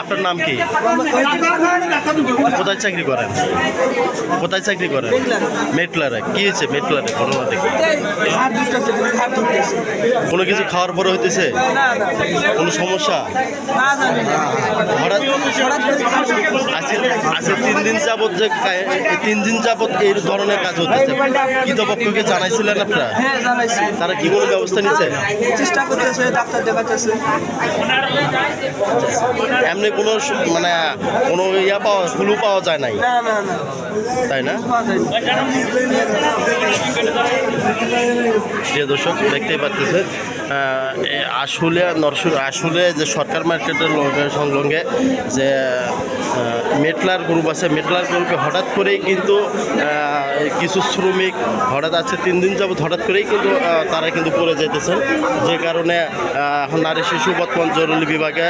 আপনার নাম কি? কোথায় চাকরি করেন? কোথায় চাকরি করেন? মেটলারে। কি হয়েছে মেটলারে? ঘটনা দেখি। কোনো কিছু খাওয়ার পরে হইতেছে? কোনো সমস্যা? হঠাৎ। আজকে তিন দিন যাবৎ যে তিন দিন যাবত এই ধরনের কাজ হতেছে কৃতপক্ষকে জানাইছিলেন আপনারা? তারা কি কোনো ব্যবস্থা নিচ্ছে চেষ্টা করতেছে ডাক্তার দেখাতেছে এমনি কোনো মানে কোনো ইয়া পাওয়া ফুলু পাওয়া যায় নাই। তাই না? যে দর্শক দেখতেই পাচ্ছেন। আসলে নরসুর আসলে যে সরকার মার্কেটের লগে- সংলগ্নে যে মেটলার গ্রুপ আছে, মেটলার গ্রুপে হঠাৎ করেই কিন্তু কিছু শ্রমিক হঠাৎ আছে, তিন দিন যাবত হঠাৎ করেই কিন্তু তারা কিন্তু পড়ে যেতেছেন যে কারণে নারী শিশু বর্তমান জরুরি বিভাগে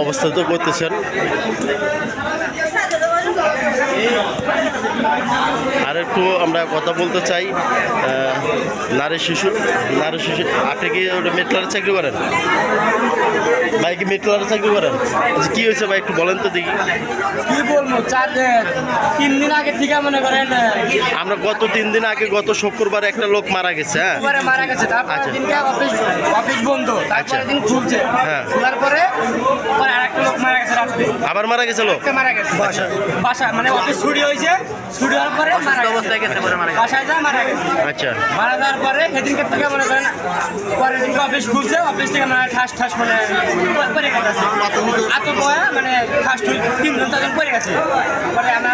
অবস্থিত করতেছেন। আর একটু আমরা কথা বলতে চাই নারী শিশু নারী শিশু আপনি কি ওটা মেটলার চাকরি করেন ভাই কি মেটলার চাকরি করেন আচ্ছা, কি হয়েছে ভাই একটু বলেন তো দেখি কি বলব চার তিন দিন আগে থেকে মনে করেন আমরা গত তিন দিন আগে গত শুক্রবার একটা লোক মারা গেছে হ্যাঁ মারা গেছে তারপরে আচ্ছা। অফিস অফিস বন্ধ আচ্ছা। তারপরে দিন খুলছে হ্যাঁ। খোলার পরে আরেকটা লোক আবার মারা গেছে লোক? মারা গেছে। বাসা মানে অফিস ছুটি হয়েছে ছুটি হওয়ার পরে মারা অবস্থায় গেছে পরে মারা বাসায় যা মারা গেছে। আচ্ছা। মারা যাওয়ার পরে সেদিনকে থেকে মনে করেন পরের দিন অফিস খুলছে অফিস থেকে মানে ঠাস ঠাস মানে পরে গেছে। এত বয়া মানে ঠাস ঠুস তিনজন চারজন পরে গেছে। পরে আমার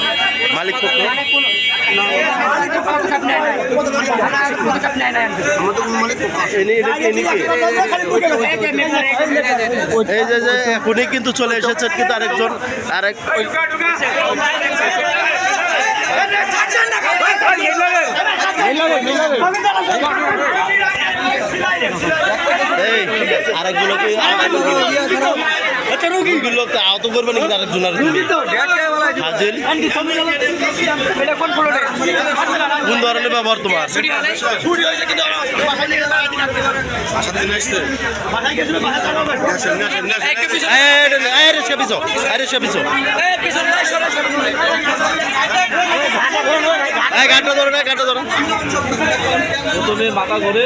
মালিক পক্ষ মানে এই যে যে এখনই কিন্তু চলে এসেছেন কিন্তু আরেকজন আরেক এই আরেকগুলো কি রোগীগুলো তো আহত করবে নাকি আরেকজন আরেকজন হাজিল কোন ধরনের ব্যবহার তোমার গানটা ধরো না গানটা ধরো। প্রথমে মাথা ঘুরে